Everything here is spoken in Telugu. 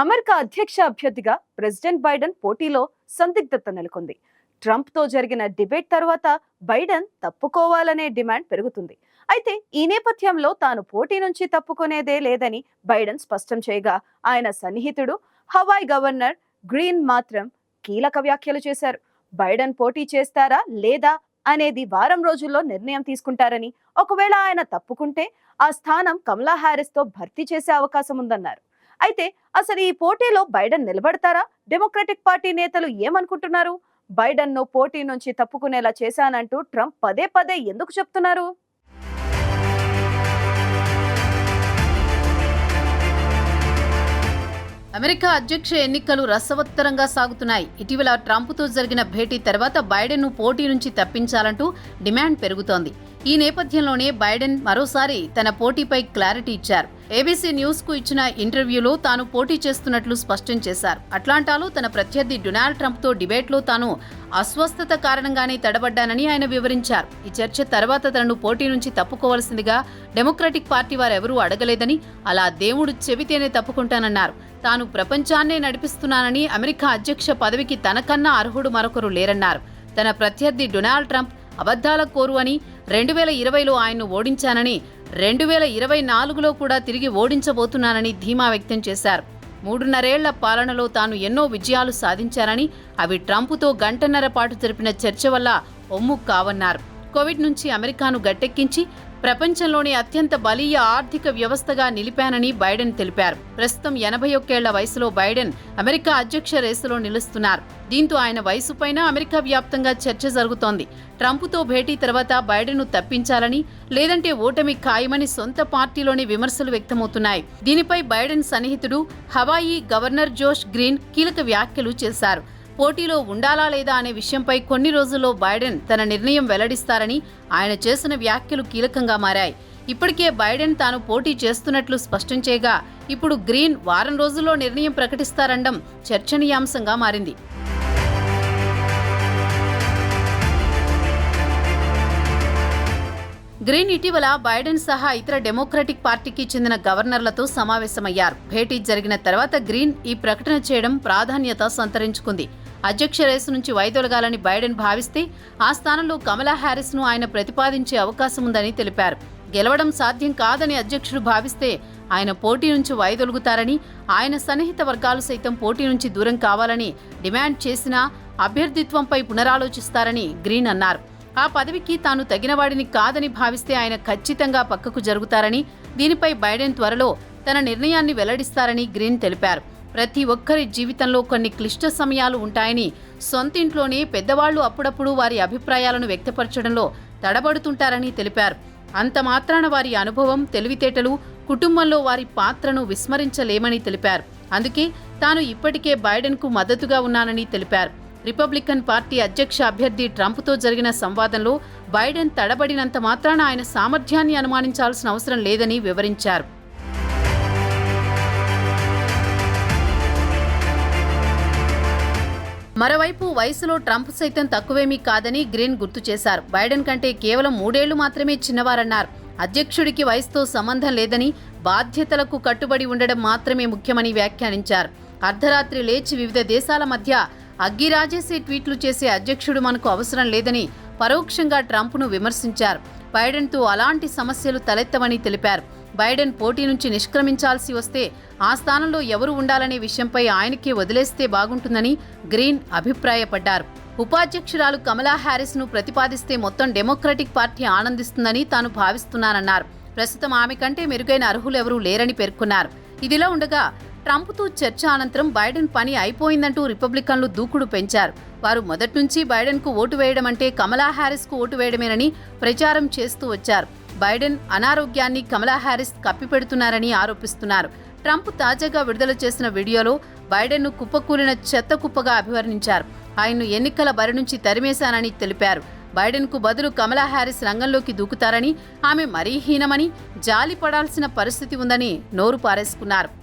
అమెరికా అధ్యక్ష అభ్యర్థిగా ప్రెసిడెంట్ బైడెన్ పోటీలో సందిగ్ధత నెలకొంది. ట్రంప్తో జరిగిన డిబేట్ తర్వాత బైడెన్ తప్పుకోవాలనే డిమాండ్ పెరుగుతుంది. అయితే ఈ నేపథ్యంలో తాను పోటీ నుంచి తప్పుకునేదే లేదని బైడెన్ స్పష్టం చేయగా ఆయన సన్నిహితుడు హవాయ్ గవర్నర్ గ్రీన్ మాత్రం కీలక వ్యాఖ్యలు చేశారు. బైడెన్ పోటీ చేస్తారా లేదా అనేది వారం రోజుల్లో నిర్ణయం తీసుకుంటారని ఒకవేళ ఆయన తప్పుకుంటే ఆ స్థానం కమలా హారిస్తో భర్తీ చేసే అవకాశం ఉందన్నారు. అయితే అసలు ఈ పోటీలో బైడెన్ నిలబడతారా? డెమోక్రటిక్ పార్టీ నేతలు ఏమనుకుంటున్నారు? బైడెన్ను పోటీ నుంచి తప్పుకునేలా చేశానంటూ ట్రంప్ పదే పదే ఎందుకు చెప్తున్నారు? అమెరికా అధ్యక్ష ఎన్నికలు రసవత్తరంగా సాగుతున్నాయి. ఇటీవల ట్రంప్తో జరిగిన భేటీ తర్వాత బైడెన్ను పోటీ నుంచి తప్పించాలంటూ డిమాండ్ పెరుగుతోంది. ఈ నేపథ్యంలోనే బైడెన్ మరోసారి తన పోటీపై క్లారిటీ ఇచ్చారు. ఏబీసీ న్యూస్కు ఇచ్చిన ఇంటర్వ్యూలో తాను పోటీ చేస్తున్నట్లు స్పష్టం చేశారు. అట్లాంటాలో తన ప్రత్యర్థి డొనాల్డ్ ట్రంప్తో డిబేట్లో తాను అస్వస్థత కారణంగానే తడబడ్డానని ఆయన వివరించారు. ఈ చర్చ తర్వాత తనను పోటీ నుంచి తప్పుకోవాల్సిందిగా డెమోక్రటిక్ పార్టీ వారెవరూ అడగలేదని అలా దేవుడు చెబితేనే తప్పుకుంటానన్నారు. తాను ప్రపంచాన్నే నడిపిస్తున్నానని అమెరికా అధ్యక్ష పదవికి తనకన్నా అర్హుడు మరొకరు లేరన్నారు. తన ప్రత్యర్థి డొనాల్డ్ ట్రంప్ అబద్ధాల కోరు అని రెండు వేల ఇరవైలో ఆయన్ను ఓడించానని రెండు వేల ఇరవై నాలుగులో కూడా తిరిగి ఓడించబోతున్నానని ధీమా వ్యక్తం చేశారు. మూడున్నరేళ్ళ పాలనలో తాను ఎన్నో విజయాలు సాధించారని అవి ట్రంప్తో గంటన్నర పాటు జరిపిన చర్చ వల్ల ఒమ్ము కావన్నారు. కోవిడ్ నుంచి అమెరికాను గట్టెక్కించి ప్రపంచంలోని అత్యంత బలీయ ఆర్థిక వ్యవస్థగా నిలిపానని బైడెన్ తెలిపారు. ప్రస్తుతం ఎనభై ఒక్కేళ్ళ వయసులో బైడెన్ అమెరికా అధ్యక్ష రేసులో నిలుస్తున్నారు. దీంతో ఆయన వయసుపైన అమెరికా వ్యాప్తంగా చర్చ జరుగుతోంది. ట్రంప్తో భేటీ తర్వాత బైడెన్ను తప్పించాలని లేదంటే ఓటమి ఖాయమని సొంత పార్టీలోని విమర్శలు వ్యక్తమవుతున్నాయి. దీనిపై బైడెన్ సన్నిహితుడు హవాయి గవర్నర్ జోష్ గ్రీన్ కీలక వ్యాఖ్యలు చేశారు. పోటీలో ఉండాలా లేదా అనే విషయంపై కొన్ని రోజుల్లో బైడెన్ తన నిర్ణయం వెల్లడిస్తారని ఆయన చేసిన వ్యాఖ్యలు కీలకంగా మారాయి. ఇప్పటికే బైడెన్ తాను పోటీ చేస్తున్నట్లు స్పష్టం చేయగా ఇప్పుడు గ్రీన్ వారం రోజుల్లో నిర్ణయం ప్రకటిస్తారండం చర్చనీయాంశంగా మారింది. గ్రీన్ ఇటీవల బైడెన్ సహా ఇతర డెమోక్రటిక్ పార్టీకి చెందిన గవర్నర్లతో సమావేశమయ్యారు. భేటీ జరిగిన తర్వాత గ్రీన్ ఈ ప్రకటన చేయడం ప్రాధాన్యత సంతరించుకుంది. అధ్యక్ష రేసు నుంచి వైదొలగాలని బైడెన్ భావిస్తే ఆ స్థానంలో కమలా హ్యారిస్ను ఆయన ప్రతిపాదించే అవకాశం ఉందని తెలిపారు. గెలవడం సాధ్యం కాదని అధ్యక్షుడు భావిస్తే ఆయన పోటీ నుంచి వైదొలుగుతారని ఆయన సన్నిహిత వర్గాలు సైతం పోటీ నుంచి దూరం కావాలని డిమాండ్ చేసినా అభ్యర్థిత్వంపై పునరాలోచిస్తారని గ్రీన్ అన్నారు. ఆ పదవికి తాను తగినవాడిని కాదని భావిస్తే ఆయన ఖచ్చితంగా పక్కకు జరుగుతారని దీనిపై బైడెన్ త్వరలో తన నిర్ణయాన్ని వెల్లడిస్తారని గ్రీన్ తెలిపారు. ప్రతి ఒక్కరి జీవితంలో కొన్ని క్లిష్ట సమయాలు ఉంటాయని సొంతింట్లోనే పెద్దవాళ్ళు అప్పుడప్పుడు వారి అభిప్రాయాలను వ్యక్తపరచడంలో తడబడుతుంటారని తెలిపారు. అంత మాత్రాన వారి అనుభవం తెలివితేటలు కుటుంబంలో వారి పాత్రను విస్మరించలేమని తెలిపారు. అందుకే తాను ఇప్పటికే బైడెన్కు మద్దతుగా ఉన్నానని తెలిపారు. రిపబ్లికన్ పార్టీ అధ్యక్ష అభ్యర్థి ట్రంప్తో జరిగిన సంవాదంలో బైడెన్ తడబడినంత మాత్రాన ఆయన సామర్థ్యాన్ని అనుమానించాల్సిన అవసరం లేదని వివరించారు. మరోవైపు వయసులో ట్రంప్ సైతం తక్కువేమీ కాదని గ్రీన్ గుర్తు చేశారు. బైడెన్ కంటే కేవలం మూడేళ్ళు మాత్రమే చిన్నవారన్నారు. అధ్యక్షుడికి వయసుతో సంబంధం లేదని బాధ్యతలకు కట్టుబడి ఉండడం మాత్రమే ముఖ్యమని వ్యాఖ్యానించారు. అర్ధరాత్రి లేచి వివిధ దేశాల మధ్య అగ్గిరాజేసే ట్వీట్లు చేసే అధ్యక్షుడు మనకు అవసరం లేదని పరోక్షంగా ట్రంప్ను విమర్శించారు. బైడెన్తో అలాంటి సమస్యలు తలెత్తవని తెలిపారు. బైడెన్ పోటీ నుంచి నిష్క్రమించాల్సి వస్తే ఆ స్థానంలో ఎవరు ఉండాలనే విషయంపై ఆయనకే వదిలేస్తే బాగుంటుందని గ్రీన్ అభిప్రాయపడ్డారు. ఉపాధ్యక్షురాలు కమలా హ్యారిస్ను ప్రతిపాదిస్తే మొత్తం డెమోక్రటిక్ పార్టీ ఆనందిస్తుందని తాను భావిస్తున్నానన్నారు. ప్రస్తుతం ఆమె కంటే మెరుగైన అర్హులెవరూ లేరని పేర్కొన్నారు. ఇదిలా ఉండగా ట్రంప్తో చర్చ అనంతరం బైడెన్ పని అయిపోయిందంటూ రిపబ్లికన్లు దూకుడు పెంచారు. వారు మొదటి నుంచి బైడెన్కు ఓటు వేయడం అంటే కమలా హ్యారిస్కు ఓటు వేయడమేనని ప్రచారం చేస్తూ వచ్చారు. బైడెన్ అనారోగ్యాన్ని కమలా హ్యారిస్ కప్పిపెడుతున్నారని ఆరోపిస్తున్నారు. ట్రంప్ తాజాగా విడుదల చేసిన వీడియోలో బైడెన్ను కుప్పకూలిన చెత్త కుప్పగా అభివర్ణించారు. ఆయన్ను ఎన్నికల బరి నుంచి తరిమేశానని తెలిపారు. బైడెన్కు బదులు కమలా హ్యారిస్ రంగంలోకి దూకుతారని ఆమె మరీ హీనమని జాలి పడాల్సిన పరిస్థితి ఉందని నోరు పారేసుకున్నారు.